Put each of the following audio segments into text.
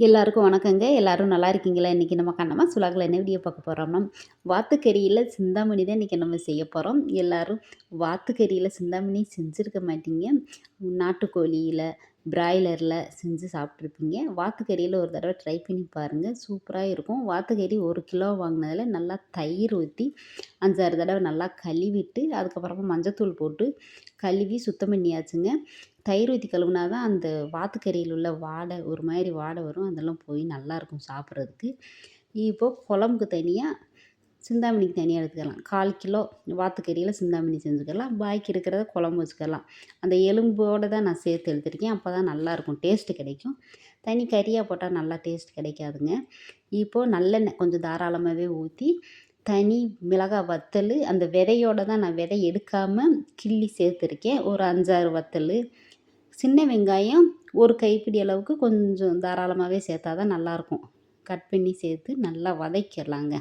எல்லாருக்கும் வணக்கங்க. எல்லாரும் நல்லா இருக்கீங்களா? இன்றைக்கி நம்ம கண்ணம்மா சுலாகில் என்ன வீடியோ பார்க்க போகிறோம்னா வாத்துக்கறியில் சிந்தாமணி தான் இன்றைக்கி நம்ம செய்ய போகிறோம் எல்லோரும் வாத்துக்கறியில் சிந்தாமணி செஞ்சுருக்க மாட்டீங்க. நாட்டுக்கோழியில் பிராய்லரில் செஞ்சு சாப்பிட்ருப்பீங்க வாத்துக்கறியில் ஒரு தடவை ட்ரை பண்ணி பாருங்கள் சூப்பராக இருக்கும். வாத்துக்கறி ஒரு கிலோ வாங்கினதில் நல்லா தயிர் ஊற்றி அஞ்சாறு தடவை நல்லா கழுவிட்டு அதுக்கப்புறமா மஞ்சத்தூள் போட்டு கழுவி சுத்தம் பண்ணியாச்சுங்க. தயிர் ஊற்றி கழுவுனா தான் அந்த வாத்துக்கறியில் உள்ள வாடை ஒரு மாதிரி வாடை வரும். அதெல்லாம் போய் நல்லாயிருக்கும் சாப்பிட்றதுக்கு. இப்போது குழம்புக்கு தனியாக சிந்தாமணிக்கு தனியாக எடுத்துக்கலாம். கால் கிலோ வாத்துக்கறியில் சிந்தாமணி செஞ்சுக்கலாம். பாக்கி இருக்கிறத குழம்பு வச்சுக்கலாம். அந்த எலும்போடு தான் நான் சேர்த்து எடுத்துருக்கேன். அப்போ தான் நல்லாயிருக்கும் டேஸ்ட்டு கிடைக்கும். தனி கறியாக போட்டால் நல்லா டேஸ்ட் கிடைக்காதுங்க. இப்போது நல்லெண்ணெய் கொஞ்சம் தாராளமாகவே ஊற்றி தனி மிளகாய் வத்தல் அந்த விதையோடு தான் நான் விதை எடுக்காமல் கிள்ளி சேர்த்துருக்கேன். ஒரு அஞ்சாறு வத்தல் சின்ன வெங்காயம் ஒரு கைப்பிடி அளவுக்கு கொஞ்சம் தாராளமாகவே சேர்த்தா தான் நல்லாயிருக்கும். கட் பண்ணி சேர்த்து நல்லா வதக்கிடலாங்க.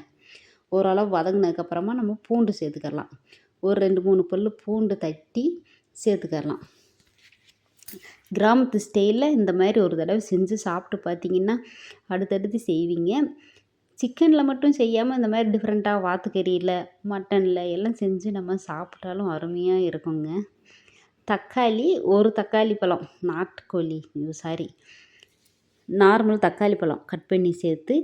ஓரளவு வதங்கினதுக்கப்புறமா நம்ம பூண்டு சேர்த்துக்கலாம். ஒரு ரெண்டு மூணு பல் பூண்டு தட்டி சேர்த்துக்கலாம். கிராமத்து ஸ்டைலில் இந்த மாதிரி ஒரு தடவை செஞ்சு சாப்பிட்டு பார்த்தீங்கன்னா அடுத்தடுத்து செய்வீங்க. சிக்கனில் மட்டும் செய்யாமல் இந்த மாதிரி டிஃப்ரெண்ட்டாக வாத்துக்கறியில் மட்டனில் எல்லாம் செஞ்சு நம்ம சாப்பிட்டாலும் அருமையாக இருக்குங்க. தக்காளி ஒரு தக்காளி பழம். நாட்டுக்கோழி. சாரி நார்மல் தக்காளி பழம். கட் பண்ணி சேர்த்து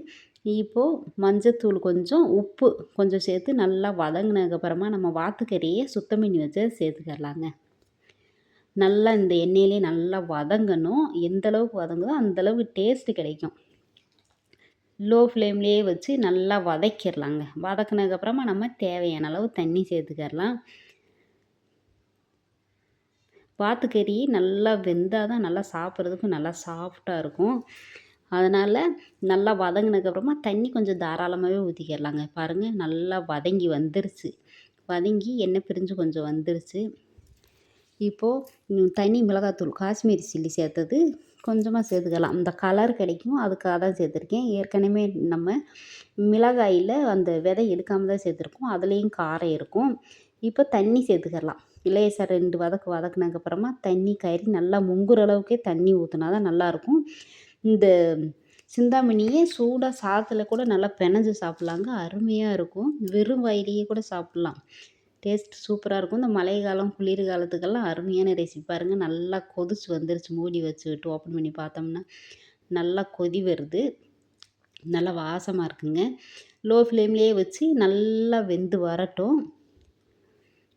இப்போது மஞ்சத்தூள் கொஞ்சம் உப்பு கொஞ்சம் சேர்த்து நல்லா வதங்கினதுக்கப்புறமா நம்ம வாத்துக்கறியை சுத்தம் பண்ணி வச்சு சேர்த்துக்கலாங்க நல்லா இந்த எண்ணெயிலே நல்லா வதங்கணும். எந்த அளவுக்கு வதங்குதோ அந்தளவுக்கு டேஸ்ட்டு கிடைக்கும். லோ ஃப்ளேம்லேயே வச்சு நல்லா வதக்கிடலாங்க வதக்கினதுக்கப்புறமா நம்ம தேவையான அளவு தண்ணி சேர்த்துக்கரலாம் வாத்துக்கறி நல்லா வெந்தால் தான் நல்லா சாப்பிட்றதுக்கு நல்லா சாஃப்டாக இருக்கும். அதனால் நல்லா வதங்கினதுக்கப்புறமா தண்ணி கொஞ்சம் தாராளமாகவே ஊற்றிக்கிடலாங்க பாருங்கள் நல்லா வதங்கி வந்துருச்சு. வதங்கி எண்ணெய் பிரிஞ்சு கொஞ்சம் வந்துருச்சு. இப்போது தனி மிளகாத்தூள் காஷ்மீரி சில்லி சேர்த்தது கொஞ்சமாக சேர்த்துக்கலாம். அந்த கலர் கிடைக்கும் அதுக்காக தான் சேர்த்துருக்கேன். ஏற்கனவே நம்ம மிளகாயில் அந்த விதை எடுக்காமல் தான் சேர்த்துருக்கோம். அதுலேயும் காரம் இருக்கும். இப்போ தண்ணி சேர்த்துக்கலாம் லேசாக ரெண்டு வதக்கு வதக்குனதுக்கப்புறமா தண்ணி கறி நல்லா முங்குற அளவுக்கே தண்ணி ஊற்றினா தான் நல்லாயிருக்கும். இந்த சிந்தாமணியே சூடாக சாதத்தில் கூட நல்லா பினஞ்சி சாப்பிட்லாங்க. அருமையாக இருக்கும். வெறும் வயிறையே கூட சாப்பிட்லாம். டேஸ்ட் சூப்பராக இருக்கும். இந்த மழை காலம் குளிர் காலத்துக்கெல்லாம் அருமையான ரெசிபி பாருங்கள் நல்லா கொதிச்சு வந்துருச்சு. மூடி வச்சுக்கிட்டு ஓப்பன் பண்ணி பார்த்தோம்னா நல்லா கொதி வருது. நல்லா வாசமாக இருக்குங்க. லோ ஃப்ளேம்லேயே வச்சு நல்லா வெந்து வரட்டும்.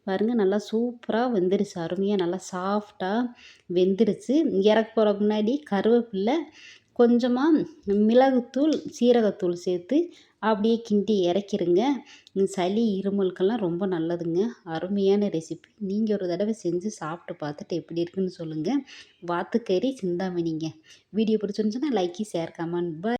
பாருங்கள் நல்லா சூப்பராக வெந்துருச்சு. அருமையாக நல்லா சாஃப்டாக வெந்துருச்சு. இறக்க போகிற முன்னாடி கருவேப்பில்லை கொஞ்சமாக மிளகுத்தூள் சீரகத்தூள் சேர்த்து அப்படியே கிண்டி இறக்கிருங்க. சளி இருமலுக்கெல்லாம் ரொம்ப நல்லதுங்க. அருமையான ரெசிபி நீங்கள் ஒரு தடவை செஞ்சு சாப்பிட்டு பார்த்துட்டு எப்படி இருக்குன்னு சொல்லுங்கள் வாத்துக்கறி சிந்தாமணிங்க. வீடியோ பிடிச்சிருந்துச்சுன்னா லைக்கி ஷேர் கமெண்ட் பாய்